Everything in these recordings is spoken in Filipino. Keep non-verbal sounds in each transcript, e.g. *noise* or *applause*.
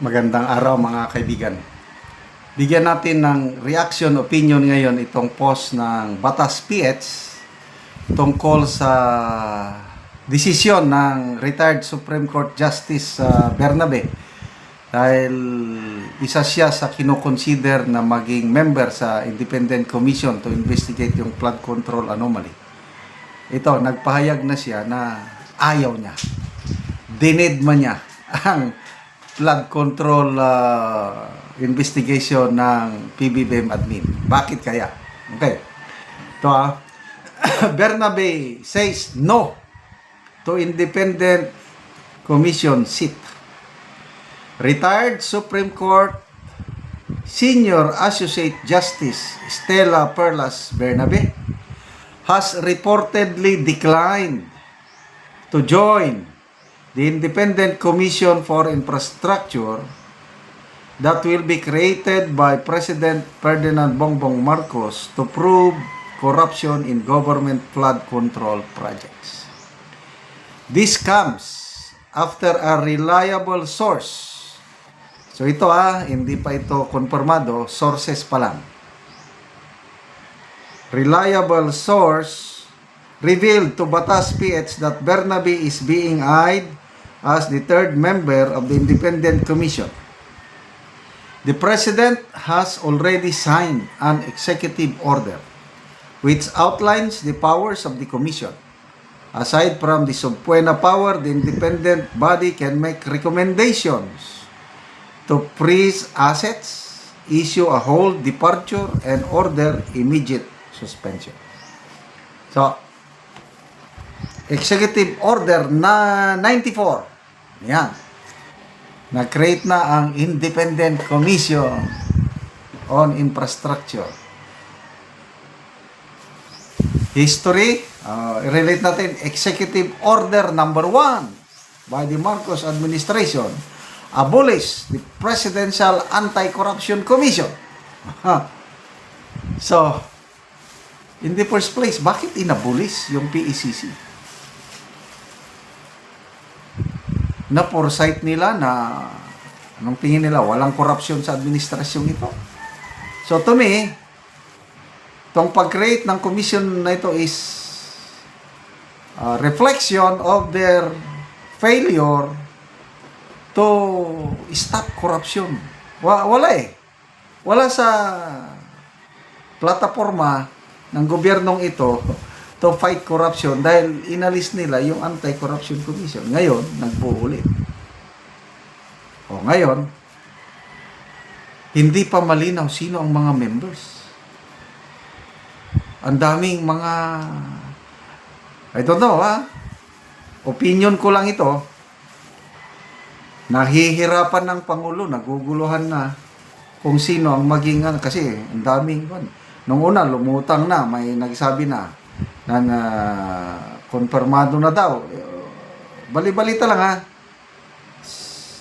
Magandang araw mga kaibigan. Bigyan natin ng reaction opinion ngayon itong post ng Batas PH tungkol sa desisyon ng retired Supreme Court Justice uh, Bernabe dahil isa siya sa kinoconsider na maging member sa Independent Commission to investigate yung flood control anomaly. Ito, nagpahayag na siya na ayaw niya. Dinedma niya *laughs* ang flood control uh, investigation ng PBBM admin. Bakit kaya? Okay. Ito ah. *coughs* Bernabe says no to independent commission seat. Retired Supreme Court Senior Associate Justice Stella Perlas Bernabe has reportedly declined to join the Independent Commission for Infrastructure that will be created by President Ferdinand Bongbong Marcos to prove corruption in government flood control projects. This comes after a reliable source. So ito ah, hindi pa ito konfirmado, sources pa lang. Reliable source revealed to Batas PH that Bernabe is being eyed as the third member of the Independent Commission. The President has already signed an executive order which outlines the powers of the Commission. Aside from the subpoena power, the independent body can make recommendations to freeze assets, issue a hold departure, and order immediate suspension. So, Executive Order na 94. Yan. Na-create na ang Independent Commission on Infrastructure. History, uh, relate natin, Executive Order number 1 by the Marcos administration abolish the Presidential Anti-Corruption Commission. *laughs* so, in the first place, bakit inabolish yung PECC? Na foresight nila na anong tingin nila walang korupsyon sa administrasyon ito. So to me, tong pag-create ng commission na ito is a reflection of their failure to stop corruption. Wa wala eh. Wala sa plataforma ng gobyernong ito to fight corruption dahil inalis nila yung Anti-Corruption Commission. Ngayon, nagbuo ulit. O ngayon, hindi pa malinaw sino ang mga members. Ang daming mga I don't know ha. Opinion ko lang ito. Nahihirapan ng Pangulo, naguguluhan na kung sino ang maging kasi ang daming nung una lumutang na, may nagsabi na na, na konfirmado na daw. Bali-balita lang ha.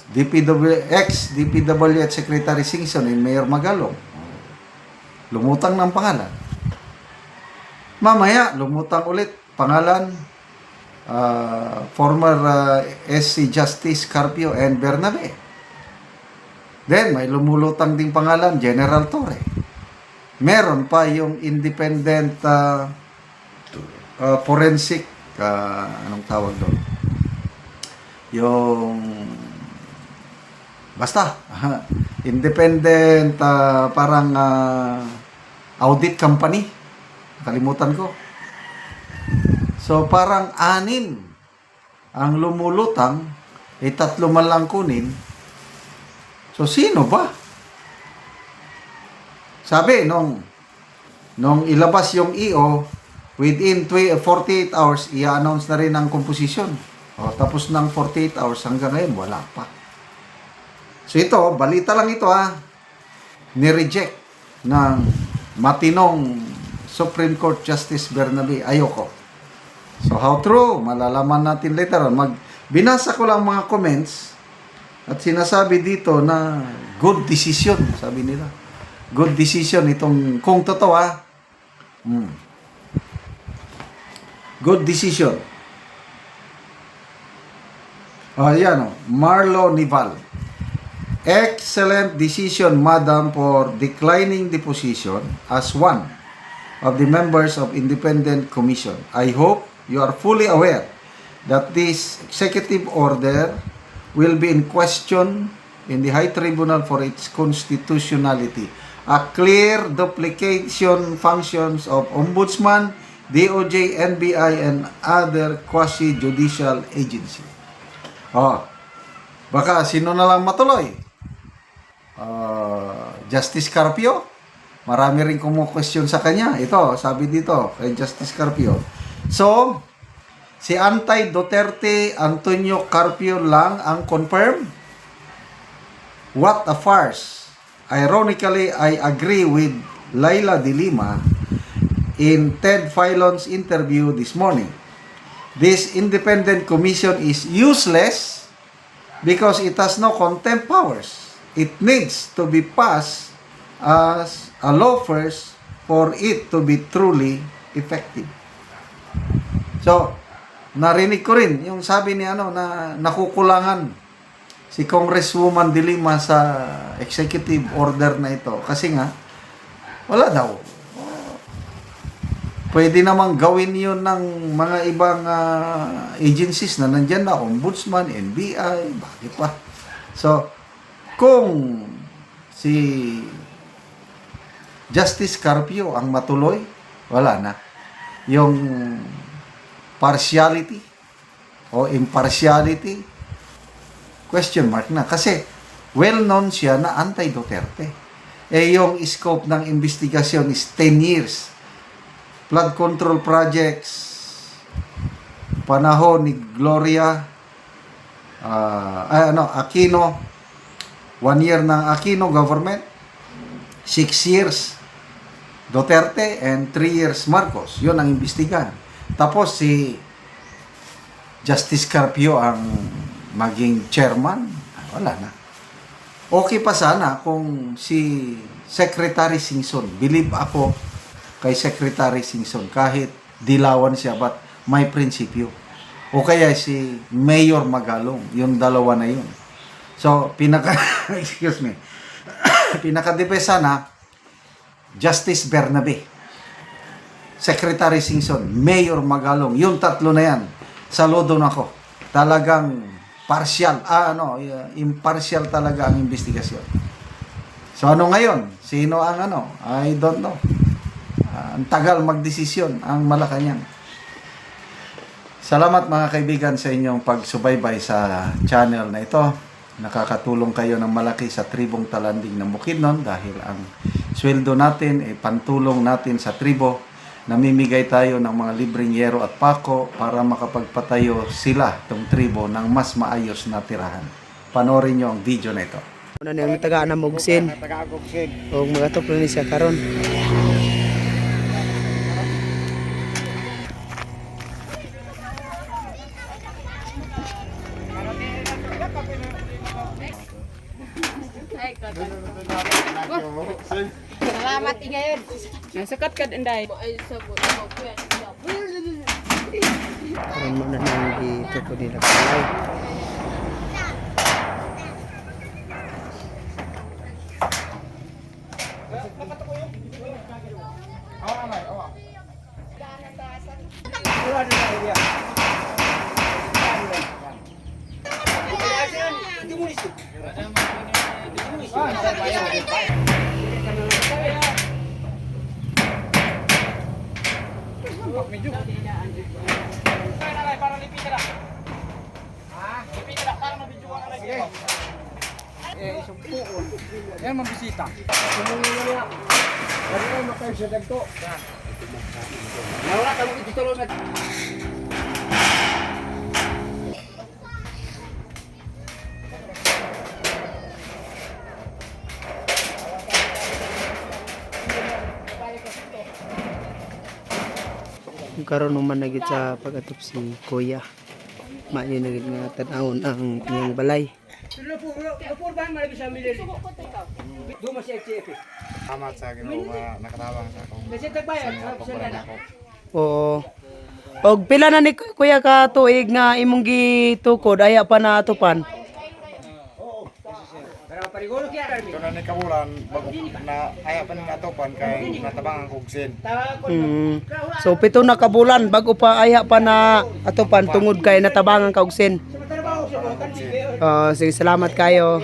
DPW, ex DPWH Secretary Singson and Mayor Magalong. Lumutang ng pangalan. Mamaya, lumutang ulit pangalan uh, former uh, SC Justice Carpio and Bernabe. Then, may lumulutang ding pangalan, General Torre. Meron pa yung independent uh, uh, forensic uh, anong tawag doon? Yung basta independent uh, parang uh, audit company. Kalimutan ko. So parang anin ang lumulutang eh tatlo man lang kunin. So sino ba? Sabi nung nung ilabas yung EO within 48 hours, i-announce na rin ang composition. O, tapos ng 48 hours hanggang ngayon, wala pa. So ito, balita lang ito ha, ni-reject ng matinong Supreme Court Justice Bernabe. Ayoko. So how true? Malalaman natin later. Mag, binasa ko lang mga comments at sinasabi dito na good decision, sabi nila. Good decision itong, kung totoo ha, hmm, Good decision. Oh, yan oh. Marlo Nival. Excellent decision, Madam, for declining the position as one of the members of Independent Commission. I hope you are fully aware that this executive order will be in question in the High Tribunal for its constitutionality. A clear duplication functions of Ombudsman, DOJ, NBI, and other quasi-judicial agency. Oh, baka sino na lang matuloy? Ah, Justice Carpio? Marami rin kumu-question sa kanya. Ito, sabi dito, kay Justice Carpio. So, si anti-Duterte Antonio Carpio lang ang confirm? What a farce. Ironically, I agree with Laila De Lima in Ted Filon's interview this morning. This independent commission is useless because it has no contempt powers. It needs to be passed as a law first for it to be truly effective. So, narinig ko rin yung sabi ni ano na nakukulangan si Congresswoman De Lima sa executive order na ito kasi nga wala daw. Pwede namang gawin yun ng mga ibang ah, agencies na nandyan na, Ombudsman, NBI, bakit pa. So, kung si Justice Carpio ang matuloy, wala na. Yung partiality o impartiality, question mark na. Kasi, well-known siya na anti-Duterte. Eh, yung scope ng investigasyon is 10 years. Flood control projects, panahon ni Gloria, ay, ano, Aquino, one year ng Aquino government, six years Duterte, and three years Marcos. Yun ang imbestigahan. Tapos si Justice Carpio ang maging chairman, wala na. Okay pa sana kung si Secretary Singson, believe ako kay Secretary Singson, kahit dilawan siya, but may prinsipyo. O kaya si Mayor Magalong, yung dalawa na yun. So, pinaka, *laughs* excuse me, *coughs* pinaka-the best sana, Justice Bernabe, Secretary Singson, Mayor Magalong, yung tatlo na yan, saludo na ako. Talagang partial, ah, ano, impartial talaga ang investigasyon. So ano ngayon? Sino ang ano? I don't know. Ah, ang tagal magdesisyon ang Malacanang. Salamat mga kaibigan sa inyong pagsubaybay sa channel na ito. Nakakatulong kayo ng malaki sa tribong talanding ng Bukidnon dahil ang sweldo natin ay pantulong natin sa tribo. Namimigay tayo ng mga libreng yero at pako para makapagpatayo sila, itong tribo, ng mas maayos na tirahan. Panorin nyo ang video na ito. Una na yung taga na mugsin. O mga to ni siya karon. Salamat ingayon. Nasakat ka inday. Karon mo na nang dito ko nila kalay. Yan mabisita. Karon mo man nagit sa pagatop si Kuya. Maani nagit nga tan-awon ang iyang balay. Salamat sa Ginoo nga nakatawang sa akong pagkulang ako. Oo. Og pila na ni Kuya ka tuig nga imong gitukod aya pa na atupan. Na ni Kabulan, bago na ayaw pa nang atopan kay natabangan kog sin. Mm. So pito na kabulan bago pa aya pa na atopan tungod kay natabangan kog sin. Ah, sige salamat kayo.